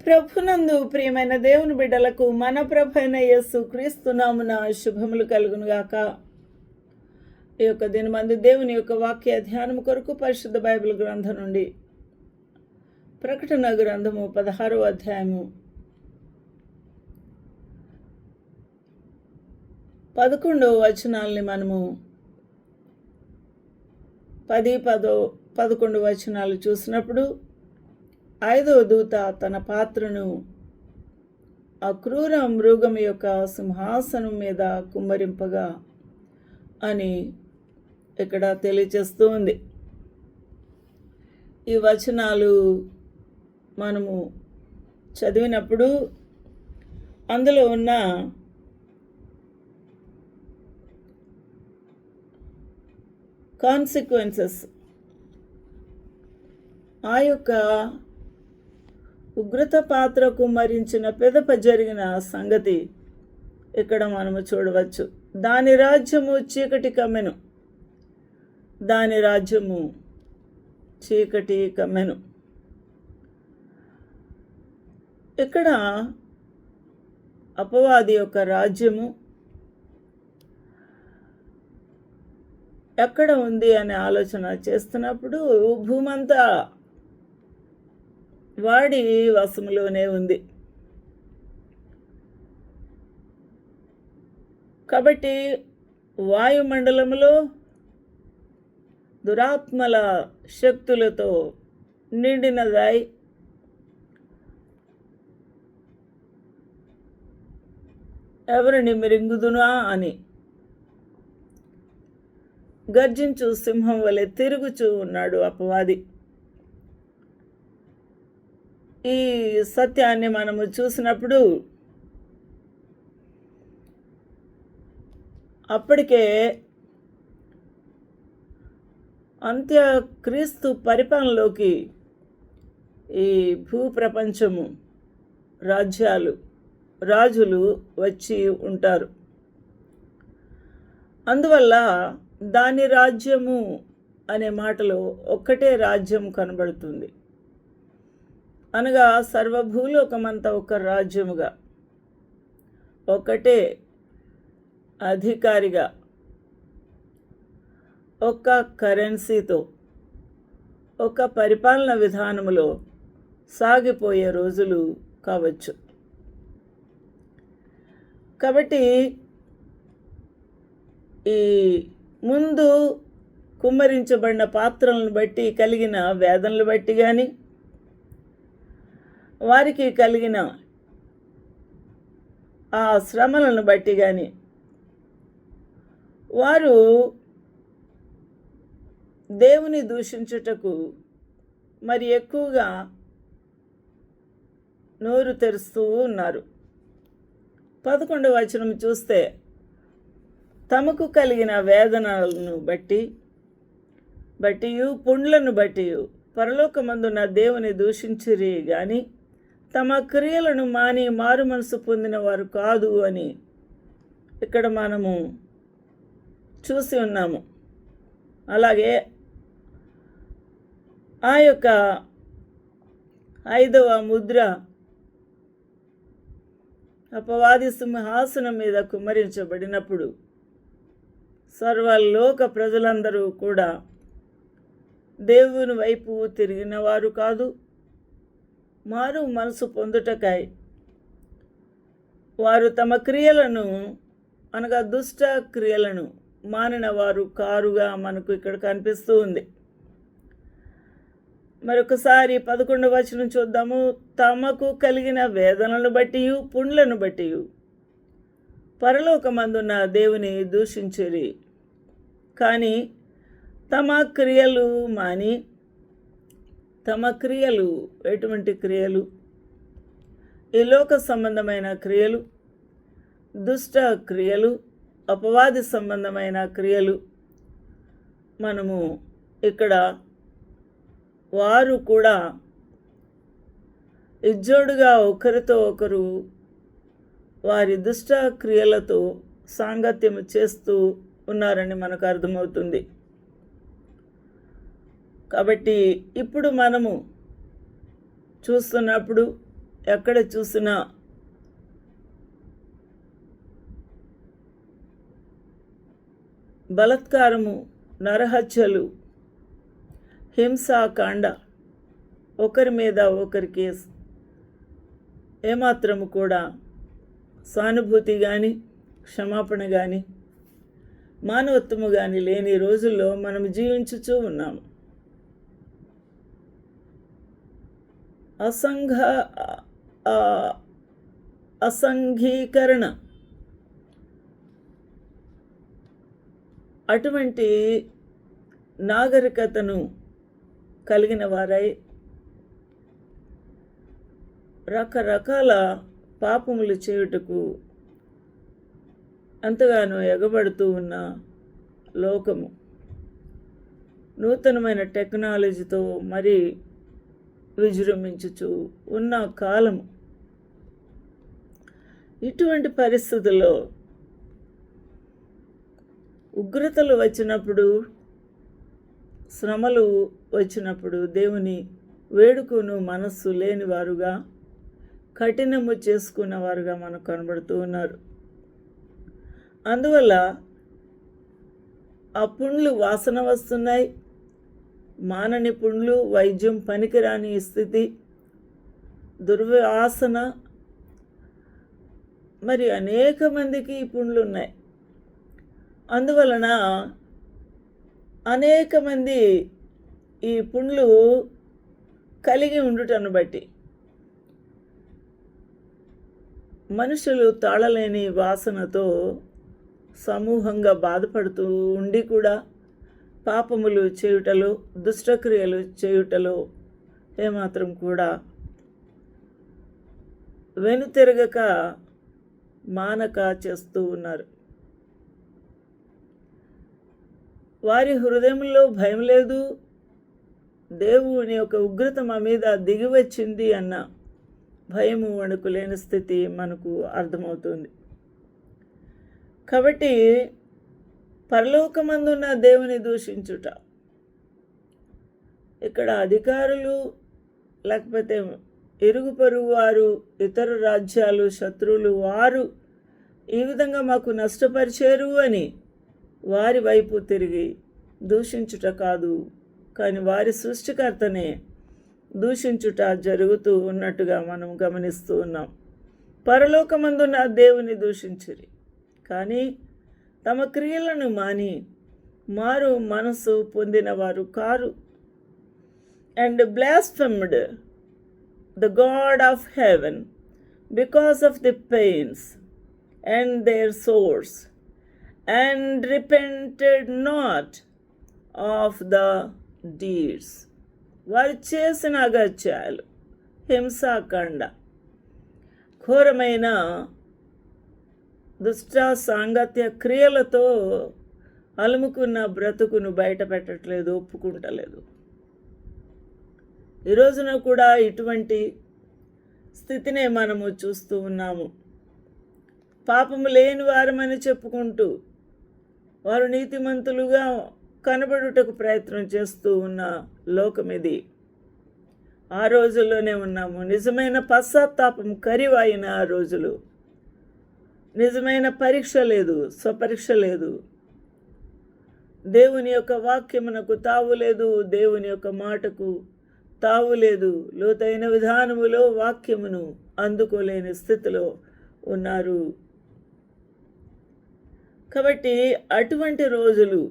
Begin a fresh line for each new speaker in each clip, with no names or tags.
ప్రభునందు ప్రియమైన దేవుని బిడ్డలకు మన ప్రభైన యేసు క్రీస్తునామున శుభములు కలుగును గాక ఈ యొక్క దినమంది దేవుని యొక్క వాక్య ధ్యానం కొరకు పరిశుద్ధ బైబిల్ గ్రంథం నుండి ప్రకటన గ్రంథము పదహారో అధ్యాయము పదకొండవ వచనాల్ని మనము పది పదో పదకొండు వచనాలు చూసినప్పుడు ఐదవ దూత తన పాత్రను అక్రూర మృగం యొక్క సింహాసనం మీద కుమ్మరింపగా అని ఇక్కడ తెలియచేస్తూ ఉంది ఈ వచనాలు మనము చదివినప్పుడు అందులో ఉన్న కాన్సిక్వెన్సెస్ ఆ యొక్క ఉగ్రత పాత్రకు మరించిన పెదప జరిగిన సంగతి ఇక్కడ మనము చూడవచ్చు. దాని రాజ్యము చీకటి కమ్మెను. దాని రాజ్యము చీకటి కమ్మెను. ఇక్కడ అపవాది యొక్క రాజ్యము ఎక్కడ ఉంది అనే ఆలోచన చేస్తున్నప్పుడు భూమంతా వాడి వశములోనే ఉంది. కాబట్టి వాయుమండలములో దురాత్మల శక్తులతో నిండినదై ఎవరిని మిరింగుదునా అని గర్జించు సింహం వలె తిరుగుచూ ఉన్నాడు అపవాది. ఈ సత్యాన్ని మనము చూసినప్పుడు అప్పటికే అంత్య క్రీస్తు పరిపాలనలోకి ఈ భూప్రపంచము రాజ్యాలు రాజులు వచ్చి ఉంటారు. అందువల్ల దాని రాజ్యము అనే మాటలో ఒక్కటే రాజ్యం కనబడుతుంది. అనగా సర్వభూలోకమంతా ఒక రాజ్యముగా ఒకటే అధికారిగా ఒక కరెన్సీతో ఒక పరిపాలన విధానములో సాగిపోయే రోజులు కావచ్చు. కాబట్టి ఈ ముందు కుమ్మరించబడిన పాత్రలను బట్టి కలిగిన వేదనలు బట్టి కానీ వారికి కలిగిన ఆ శ్రమలను బట్టి కానీ వారు దేవుని దూషించుటకు మరి ఎక్కువగా నోరు తెరుస్తూ ఉన్నారు. పదకొండవ వచనం చూస్తే తమకు కలిగిన వేదనలను బట్టి బట్టియు పుండ్లను బట్టి పరలోకమందున్న దేవుని దూషించిరి కానీ తమ క్రియలను మాని మారు మనసు పొందిన వారు కాదు అని ఇక్కడ మనము చూసి ఉన్నాము. అలాగే ఆ యొక్క ఐదవ ముద్ర అపవాది సింహాసనం మీద కుమ్మరించబడినప్పుడు సర్వలోక ప్రజలందరూ కూడా దేవుని వైపు తిరిగిన వారు కాదు మారు మనసు పొందుటకై వారు తమ క్రియలను అనగా దుష్ట క్రియలను మానిన వారు కారుగా మనకు ఇక్కడ కనిపిస్తూ ఉంది. మరొకసారి పదకొండవ వచనం చూద్దాము. తమకు కలిగిన వేదనలను బట్టి పుండ్లను బట్టి పరలోకమందున్న దేవుని దూషించురి. కానీ తమ క్రియలు మాని తమ క్రియలు ఎటువంటి క్రియలు? ఈ లోక సంబంధమైన క్రియలు దుష్ట క్రియలు అపవాది సంబంధమైన క్రియలు మనము ఇక్కడ వారు కూడా ఇజ్జోడుగా ఒకరితో ఒకరు వారి దుష్ట క్రియలతో సాంగత్యం చేస్తూ ఉన్నారని మనకు అర్థమవుతుంది. కాబట్టి ఇప్పుడు మనము చూస్తున్నప్పుడు ఎక్కడ చూసినా బలత్కారము నరహత్యలు హింసాకాండ ఒకరి మీద ఒకరికి ఏమాత్రము కూడా సానుభూతి కానీ క్షమాపణ కానీ మానవత్వము కానీ లేని రోజుల్లో మనం జీవించుచూ ఉన్నాము. అసంఘ అసంఘీకరణ. అటువంటి నాగరికతను కలిగిన వారై రకరకాల పాపములు చేయుటకు అంతగానో ఎగబడుతూ ఉన్న లోకము. నూతనమైన టెక్నాలజీతో మరి విజృంభించుచు ఉన్న కాలము. ఇటువంటి పరిస్థితుల్లో ఉగ్రతలు వచ్చినప్పుడు శ్రమలు వచ్చినప్పుడు దేవుని వేడుకును మనస్సు లేనివారుగా కఠినము చేసుకున్నవారుగా మనకు కనబడుతూ ఉన్నారు. అందువల్ల ఆ పుండ్లు వాసన వస్తున్నాయి మానని పుండ్లు వైద్యం పనికిరాని స్థితి దుర్వాసన మరి అనేక మందికి ఈ పుండ్లు ఉన్నాయి. అందువలన అనేక మంది ఈ పుండ్లు కలిగి ఉండుటను బట్టి మనుషులు తాళలేని వాసనతో సమూహంగా బాధపడుతూ ఉండి కూడా పాపములు చేయుటలో దుష్టక్రియలు చేయుటలో ఏమాత్రం కూడా వెనుతిరగక మానక చేస్తూ ఉన్నారు. వారి హృదయంలో భయం లేదు. దేవుని యొక్క ఉగ్రత మా మీద దిగివచ్చింది అన్న భయము వణుకు లేని స్థితి మనకు అర్థమవుతుంది. కాబట్టి పరలోకమందున్న దేవుని దూషించుట. ఇక్కడ అధికారులు లేకపోతే ఇరుగు పొరుగు వారు ఇతర రాజ్యాలు శత్రువులు వారు ఈ విధంగా మాకు నష్టపరిచారు అని వారి వైపు తిరిగి దూషించుట కాదు. కానీ వారి సృష్టికర్తనే దూషించుట జరుగుతూ ఉన్నట్టుగా మనం గమనిస్తూ ఉన్నాం. పరలోకమందున్న దేవుని దూషించిరి. కానీ తమ క్రియలను మాని మారు మనసు పొందిన వారు car. And blasphemed the God of heaven because of the pains and their sores and repented not of the deeds వారు చేసిన అగత్యాలు హింసాకాండ. ఘోరమైన దుష్ట సాంగత్య క్రియలతో అలుముకున్న బ్రతుకును బయట పెట్టట్లేదు ఒప్పుకుంటలేదు. ఈ రోజున కూడా ఇటువంటి స్థితినే మనము చూస్తూ ఉన్నాము. పాపము లేని వారమని చెప్పుకుంటూ వారు నీతిమంతులుగా కనబడుటకు ప్రయత్నం చేస్తూ ఉన్న లోకం ఇది ఆ రోజుల్లోనే ఉన్నాము. నిజమైన పశ్చాత్తాపం కరివైన ఆ రోజులు. నిజమైన పరీక్ష లేదు స్వపరీక్ష లేదు. దేవుని యొక్క వాక్యమునకు తావు లేదు దేవుని యొక్క మాటకు తావు లేదు. లోతైన విధానములో వాక్యమును అందుకోలేని స్థితిలో ఉన్నారు. కాబట్టి అటువంటి రోజులు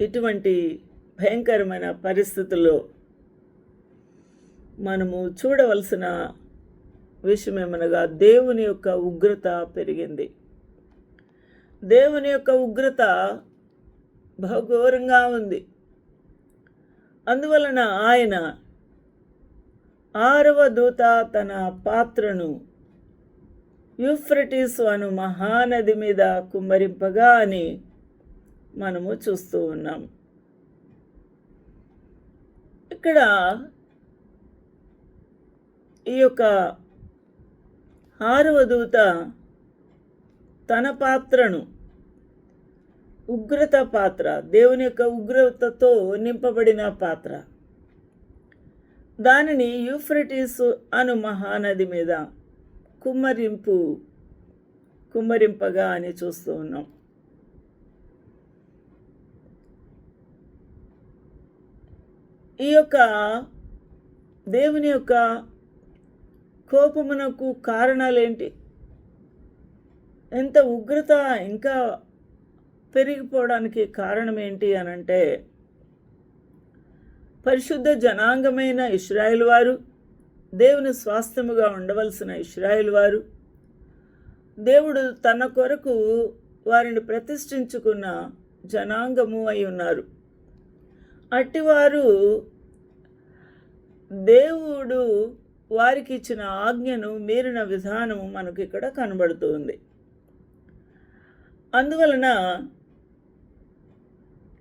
ఇటువంటి భయంకరమైన పరిస్థితుల్లో మనము చూడవలసిన విషయం ఏమనగా దేవుని యొక్క ఉగ్రత పెరిగింది. దేవుని యొక్క ఉగ్రత బహుఘోరంగా ఉంది. అందువలన ఆయన ఆరవ దూత తన పాత్రను యూఫ్రటిస్ అను మహానది మీద కుమ్మరింపగా అని మనము చూస్తూ ఉన్నాం. ఇక్కడ ఈ యొక్క ఆరవ దూత తన పాత్రను. ఉగ్రత పాత్ర. దేవుని యొక్క ఉగ్రతతో నింపబడిన పాత్ర. దానిని యూఫ్రటిస్ అను మహానది మీద కుమ్మరింపు కుమ్మరింపగా అని చూస్తూ ఉన్నాం. ఈ యొక్క దేవుని యొక్క కోపమునకు కారణాలేంటి? ఎంత ఉగ్రత ఇంకా పెరిగిపోవడానికి కారణం ఏంటి అని అంటే పరిశుద్ధ జనాంగమైన ఇస్రాయేల్ వారు దేవుని స్వాస్థ్యముగా ఉండవలసిన ఇస్రాయేల్ వారు దేవుడు తన కొరకు వారిని ప్రతిష్ఠించుకున్న జనాంగము అయి ఉన్నారు. అట్టివారు దేవుడు వారికి ఇచ్చిన ఆజ్ఞను మీరిన విధానము మనకు ఇక్కడ కనబడుతుంది. అందువలన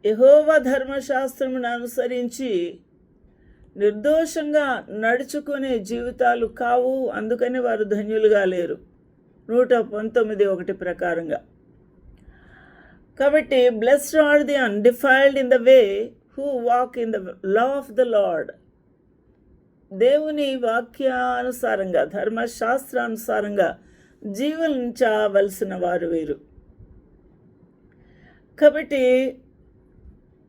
యహోవ ధర్మశాస్త్రమును అనుసరించి నిర్దోషంగా నడుచుకునే జీవితాలు కావు అందుకని వారు ధన్యులుగా లేరు. నూట పంతొమ్మిది ఒకటి ప్రకారంగా. కాబట్టి blessed are the undefiled in the way who walk in the law of the Lord దేవుని వాక్యానుసారంగా ధర్మశాస్త్రానుసారంగా జీవించవలసిన వారు వీరు. కాబట్టి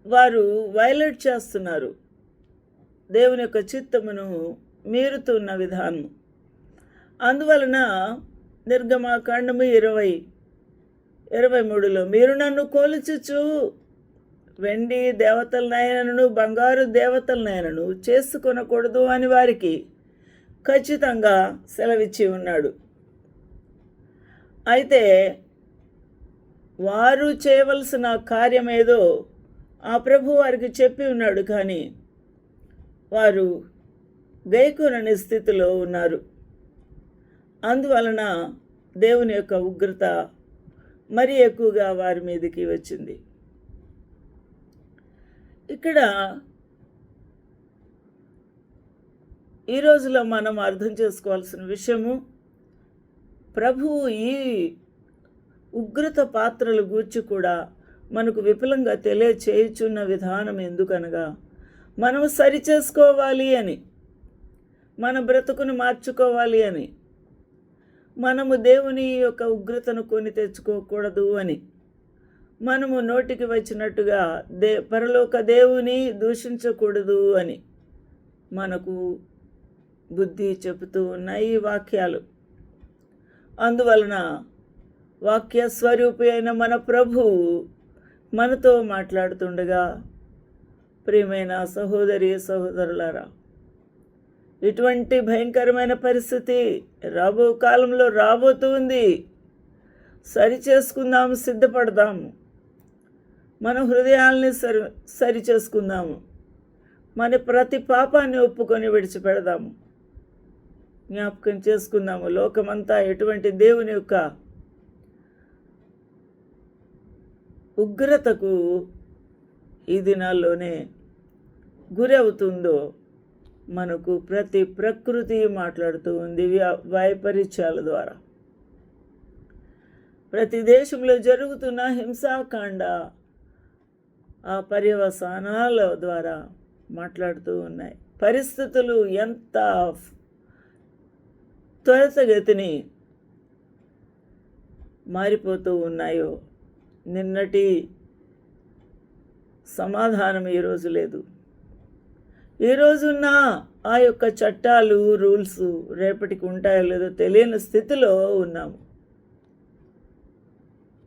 వారు వైలెట్ చేస్తున్నారు. దేవుని యొక్క చిత్తమును మీరుతున్న విధానం అందువలన నిర్గమాకాండము ఇరవై ఇరవై మూడులో మీరు నన్ను కోల్చుచు వెండి దేవతలనైనను బంగారు దేవతలనైనను చేసుకొనకూడదు అని వారికి ఖచ్చితంగా సెలవిచ్చి ఉన్నాడు. అయితే వారు చేయవలసిన కార్యం ఏదో ఆ ప్రభు వారికి చెప్పి ఉన్నాడు. కానీ వారు గైకునని స్థితిలో ఉన్నారు. అందువలన దేవుని యొక్క ఉగ్రత మరీ ఎక్కువగా వారి మీదకి వచ్చింది. ఇక్కడ ఈ రోజులో మనం అర్థం చేసుకోవాల్సిన విషయము ప్రభువు ఈ ఉగ్రత పాత్రలు గూర్చి కూడా మనకు విపులంగా తెలియచేయుచున్న విధానం ఎందుకనగా మనం సరిచేసుకోవాలి అని మన బ్రతుకును మార్చుకోవాలి అని మనము దేవుని యొక్క ఉగ్రతను కొని తెచ్చుకోకూడదు అని మనము నోటికి వచ్చినట్టుగా దే పరలోక దేవుని దూషించకూడదు అని మనకు బుద్ధి చెబుతూ ఉన్నాయి ఈ వాక్యాలు. అందువలన వాక్య స్వరూపి అయిన మన ప్రభువు మనతో మాట్లాడుతుండగా ప్రియమైన సహోదరి సహోదరులారా ఇటువంటి భయంకరమైన పరిస్థితి రాబో కాలంలో రాబోతుంది సరి చేసుకుందాము సిద్ధపడదాము మన హృదయాల్ని సరి సరి చేసుకుందాము. మన ప్రతి పాపాన్ని ఒప్పుకొని విడిచిపెడదాము. జ్ఞాపకం చేసుకుందాము. లోకమంతా ఎటువంటి దేవుని యొక్క ఉగ్రతకు ఈ దినాల్లోనే గురి అవుతుందో మనకు ప్రతి ప్రకృతి మాట్లాడుతూ ఉంది వైపరీత్యాల ద్వారా. ప్రతి దేశంలో జరుగుతున్న హింసాకాండ ఆ పర్యవసానాల ద్వారా మాట్లాడుతూ ఉన్నాయి. పరిస్థితులు ఎంత త్వరితగతిని మారిపోతూ ఉన్నాయో నిన్నటి సమాధానం ఈరోజు లేదు. ఈరోజున్న ఆ యొక్క చట్టాలు రూల్స్ రేపటికి ఉంటాయో లేదో తెలియని స్థితిలో ఉన్నాము.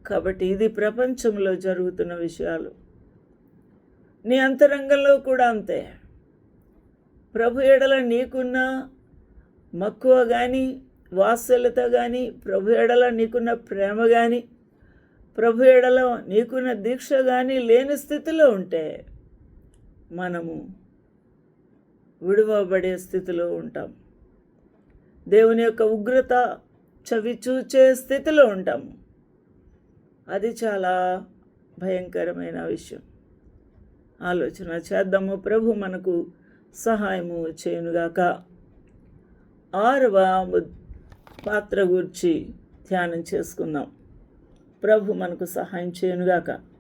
కాబట్టి ఇది ప్రపంచంలో జరుగుతున్న విషయాలు. నీ అంతరంగంలో కూడా అంతే. ప్రభు ఎడల నీకున్న మక్కువ కానీ వాత్సల్యత కానీ ప్రభు ఎడల నీకున్న ప్రేమ కానీ ప్రభు ఎడల నీకున్న దీక్ష కానీ లేని స్థితిలో ఉంటే మనము విడువబడే స్థితిలో ఉంటాం. దేవుని యొక్క ఉగ్రత చవి చూచే స్థితిలో ఉంటాము అది చాలా భయంకరమైన విషయం. ఆలోచన చేద్దాము. ప్రభు మనకు సహాయము చేయునుగాక. ఆరవ పాత్ర గురించి ధ్యానం చేసుకుందాం. ప్రభు మనకు సహాయం చేయనుగాక.